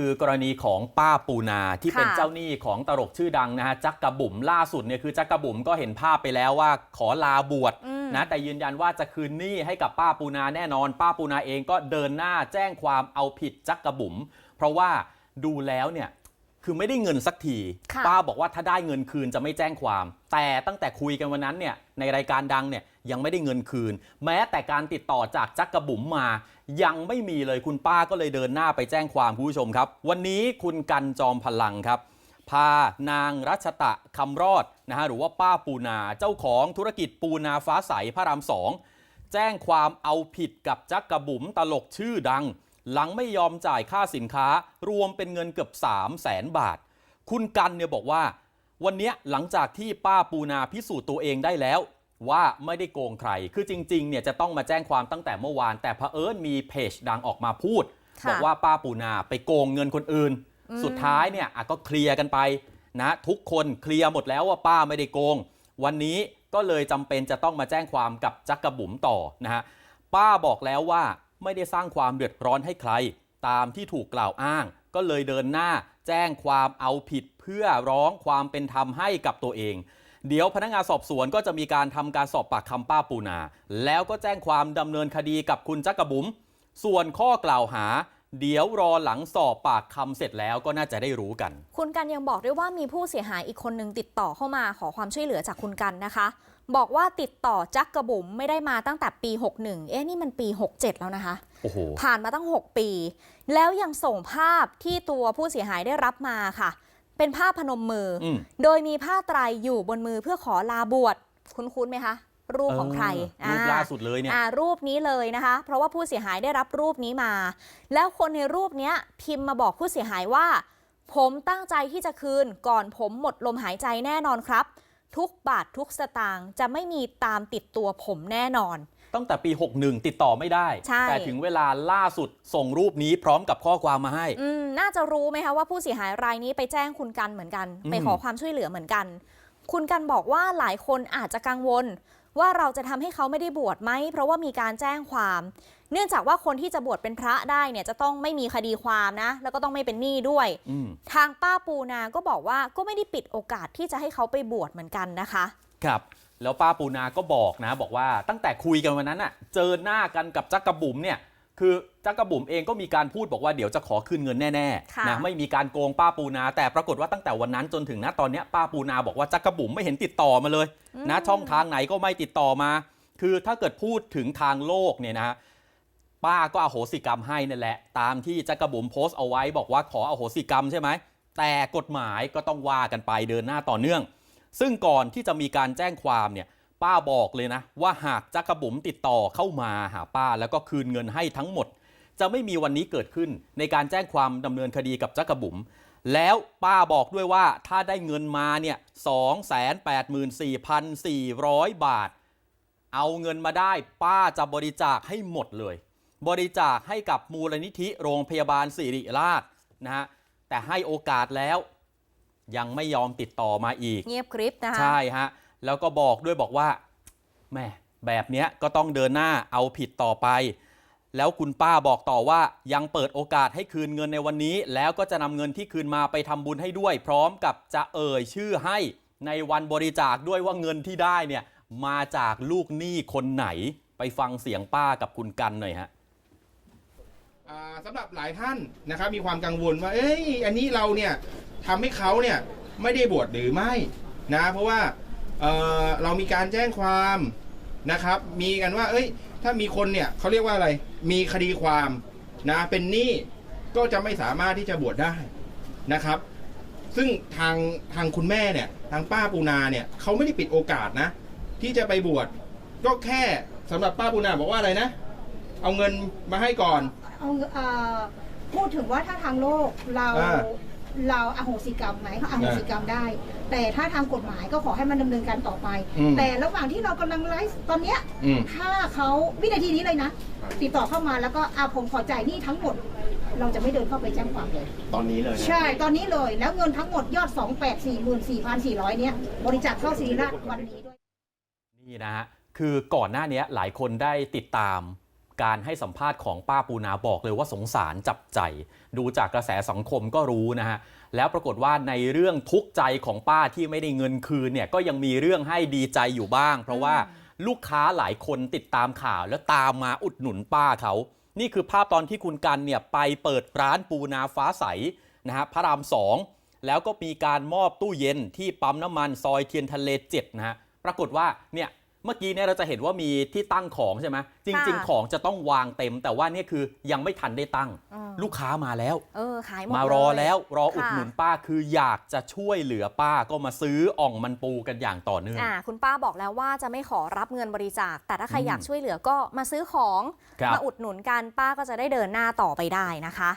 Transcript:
คือกรณีของป้าปูนาที่ค่ะเป็นเจ้าหนี้ของตลกชื่อดังนะฮะจักกระบุ๋มล่าสุดเนี่ยคือจักกระบุ๋มก็เห็นภาพไปแล้วว่าขอลาบวชอืมนะแต่ยืนยันว่าจะคืนหนี้ให้กับป้าปูนาแน่นอน ป้าปูนาเองก็เดินหน้าแจ้งความเอาผิดจักกระบุ๋มเพราะว่าดูแล้วเนี่ย คือไม่ได้เงินสักที ค่ะป้าบอกว่าถ้าได้เงินคืนจะไม่แจ้งความ แต่ตั้งแต่คุยกันวันนั้นเนี่ยในรายการดังเนี่ยยังไม่ได้เงินคืน แม้แต่การติดต่อจากจักกระบุ๋มมา ยังไม่มีเลยคุณป้าก็เลยเดินหน้าไปแจ้งความคุณผู้ชมครับ วันนี้คุณกันจอมพลังครับ พานางรัชตะคำรอดนะฮะหรือว่าป้าปูนาเจ้าของธุรกิจปูนาฟ้าใสพระรามสอง แจ้งความเอาผิดกับจักกระบุ๋มตลกชื่อดัง หลังไม่ยอมจ่ายค่าสินค้ารวมเป็นเงินเกือบ 3 0 0แสนบาท คุณกันเนี่ยบอกว่า วันเนี้ยหลังจากที่ป้าปูนาพิสูจน์ตัวเองได้แล้ว ว่าไม่ได้โกงใคร คือจริงๆเนี่ยจะต้องมาแจ้งความตั้งแต่เมื่อวาน แต่เผอิญมีเพจดังออกมาพูด ค่ะบอกว่าป้าปูนาไปโกงเงินคนอื่น อืม สุดท้ายเนี่ยอะก็เคลียร์กันไปนะทุกคนเคลียร์หมดแล้วว่าป้าไม่ได้โกง วันนี้ก็เลยจำเป็นจะต้องมาแจ้งความกับจักกระบุ๋มต่อนะฮะป้าบอกแล้วว่า ไม่ได้สร้างความเดือดร้อนให้ใคร ตามที่ถูกกล่าวอ้าง ก็เลยเดินหน้าแจ้งความเอาผิดเพื่อร้องความเป็นธรรมให้กับตัวเอง เดี๋ยวพนักงานสอบสวนก็จะมีการทำการสอบปากคำป้าปูนา แล้วก็แจ้งความดำเนินคดีกับคุณจักกรบุ๋มส่วนข้อกล่าวหาเดี๋ยวรอหลังสอบปากคำเสร็จแล้วก็น่าจะได้รู้กัน คุณกันยังบอกด้วยว่ามีผู้เสียหายอีกคนนึงติดต่อเข้ามาขอความช่วยเหลือจากคุณกันนะคะ บอกว่าติดต่อจักกระบุ๋มไม่ได้มาตั้งแต่ปี 61 เอ๊ะนี่มันปี 67 แล้วนะคะโอ้โหผ่านมาตั้ง 6 ปี แล้วยังส่งภาพที่ตัวผู้เสียหายได้รับมาค่ะ เป็นภาพพนมมือออืมโดยมีผ้าไตรอยู่บนมือเพื่อขอลาบวชคุ้นๆไหมคะรูปของใครเออรูปอ่ล่าสุดเลยเนี่ยอ่ารูปนี้เลยนะคะ เพราะว่าผู้เสียหายได้รับรูปนี้มา แล้วคนในรูปเนี้ยพิมพ์มาบอกผู้เสียหายว่า ผมตั้งใจที่จะคืนก่อนผมหมดลมหายใจแน่นอนครับ ทุกบาททุกสตางค์จะไม่มีตามติดตัวผมแน่นอน ตั้งแต่ปี 61 ติดต่อไม่ได้ ใช่ แต่ถึงเวลาล่าสุดส่งรูปนี้พร้อมกับข้อความมาให้ อืมน่าจะรู้ไหมคะว่าผู้เสียหายรายนี้ไปแจ้งคุณกันเหมือนกัน อืม ไปขอความช่วยเหลือเหมือนกัน คุณกันบอกว่าหลายคนอาจจะกังวล ว่าเราจะทำให้เขาไม่ได้บวชไหม เพราะว่ามีการแจ้งความ เนื่องจากว่าคนที่จะบวชเป็นพระได้เนี่ยจะต้องไม่มีคดีความนะ แล้วก็ต้องไม่เป็นหนี้ด้วย อืมทางป้าปูนาก็บอกว่าก็ไม่ได้ปิดโอกาสที่จะให้เขาไปบวชเหมือนกันนะคะ ครับแล้วป้าปูนาก็บอกนะ บอกว่าตั้งแต่คุยกันวันนั้นอะเจอหน้ากันกับจักกระบุ๋มเนี่ย คือจักกระบุ๋มเองก็มีการพูดบอกว่าเดี๋ยวจะขอคืนเงินแน่ค่ะ ๆนะไม่มีการโกงป้าปูนา แต่ปรากฏว่าตั้งแต่วันนั้นจนถึงณตอนเนี้ยป้าปูนาบอกว่าจักกระบุ๋มไม่เห็นติดต่อมาเลย นะช่องทางไหนก็ไม่ติดต่อมา คือถ้าเกิดพูดถึงทางโลกเนี่ยนะ ป้าก็อโหสิกรรมให้นั่นแหละ ตามที่จักรบุ๋มโพสต์เอาไว้บอกว่าขออโหสิกรรมใช่ไหม แต่กฎหมายก็ต้องว่ากันไปเดินหน้าต่อเนื่อง ซึ่งก่อนที่จะมีการแจ้งความเนี่ยป้าบอกเลยนะ ว่าหากจักรบุ๋มติดต่อเข้ามาหาป้าแล้วก็คืนเงินให้ทั้งหมด จะไม่มีวันนี้เกิดขึ้นในการแจ้งความดำเนินคดีกับจักรบุ๋มแล้วป้าบอกด้วยว่าถ้าได้เงินมาเนี่ย284,400บาท เอาเงินมาได้ ป้าจะบริจาคให้หมดเลย บริจาคให้กับมูลนิธิโรงพยาบาลสิริราชนะฮะแต่ให้โอกาสแล้วยังไม่ยอมติดต่อมาอีก เงียบกริบนะคะใช่ฮะแล้วก็บอกด้วยบอกว่าแหม่แบบเนี้ยก็ต้องเดินหน้าเอาผิดต่อไป แล้วคุณป้าบอกต่อว่ายังเปิดโอกาสให้คืนเงินในวันนี้ แล้วก็จะนำเงินที่คืนมาไปทำบุญให้ด้วย พร้อมกับจะเอ่ยชื่อให้ในวันบริจาคด้วยว่าเงินที่ได้เนี่ยมาจากลูกหนี้คนไหนไปฟังเสียงป้ากับคุณกันหน่อยฮะอ่า สำหรับหลายท่านนะครับมีความกังวลว่า เอ้ยอันนี้เราเนี่ยทำให้เขาเนี่ยไม่ได้บวชหรือไม่นะเพราะว่าเอ่อเรามีการแจ้งความนะครับ มีกันว่า เอ้ย ถ้ามีคนเนี่ยเขาเรียกว่าอะไร มีคดีความนะเป็นหนี้ก็จะไม่สามารถที่จะบวชได้นะครับ ซึ่งทางทางคุณแม่เนี่ยทางป้าปูนาเนี่ยเขาไม่ได้ปิดโอกาสนะ ที่จะไปบวชก็แค่สำหรับป้าปูนาบอกว่าอะไรนะ เอาเงินมาให้ก่อน เอาเอ่อพูดถึงว่าถ้าทางโลกเรา อ่า เราอโหสิกรรมไหมเขาอโหสิกรรมได้ แต่ถ้าทางกฎหมายก็ขอให้มันดำเนินการต่อไป อืม แต่ระหว่างที่เรากำลังไลฟ์ตอนเนี้ย อืม ถ้าเขาวินาทีนี้เลยนะ ติดต่อเข้ามาแล้วก็อาผมขอจ่ายหนี้ทั้งหมด เราจะไม่เดินเข้าไปแจ้งความเลย ตอนนี้เลยนะ ใช่ตอนนี้เลยแล้วเงินทั้งหมดยอด 2 8 4 4 4 0 0 เนี้ยบริจาคเข้าศิริราชวันนี้ด้วย นี่นะฮะ คือก่อนหน้านี้หลายคนได้ติดตาม การให้สัมภาษณ์ของป้าปูนาบอกเลยว่าสงสารจับใจ ดูจากกระแสสังคมก็รู้นะฮะแล้วปรากฏว่าในเรื่องทุกข์ใจของป้าที่ไม่ได้เงินคืนเนี่ยก็ยังมีเรื่องให้ดีใจอยู่บ้าง เพราะว่าลูกค้าหลายคนติดตามข่าว แล้วตามมาอุดหนุนป้าเขานี่คือภาพตอนที่คุณกันเนี่ยไปเปิดร้านปูนาฟ้าใสนะฮะพระรามสองแล้วก็มีการมอบตู้เย็นที่ปั๊มน้ำมันซอยเทียนทะเลเจ็ดนะฮะปรากฏว่าเนี่ยเมื่อกี้เนี่ยเราจะเห็นว่ามีที่ตั้งของใช่ไหมจริงค่ะๆของจะต้องวางเต็ม แต่ว่าเนี่ยคือยังไม่ทันได้ตั้งอืมลูกค้ามาแล้วเออขายหมดมารอเยแล้วรอค่ะอุดหนุนป้าคืออยากจะช่วยเหลือป้าก็มาซื้ออ่องมันปูกันอย่างต่อเนื่องอ่าคุณป้าบอกแล้วว่าจะไม่ขอรับเงินบริจาค แต่ถ้าใครอืมอยากช่วยเหลือก็มาซื้อของครับมาอุดหนุนกันป้าก็จะได้เดินหน้าต่อไปได้นะคะ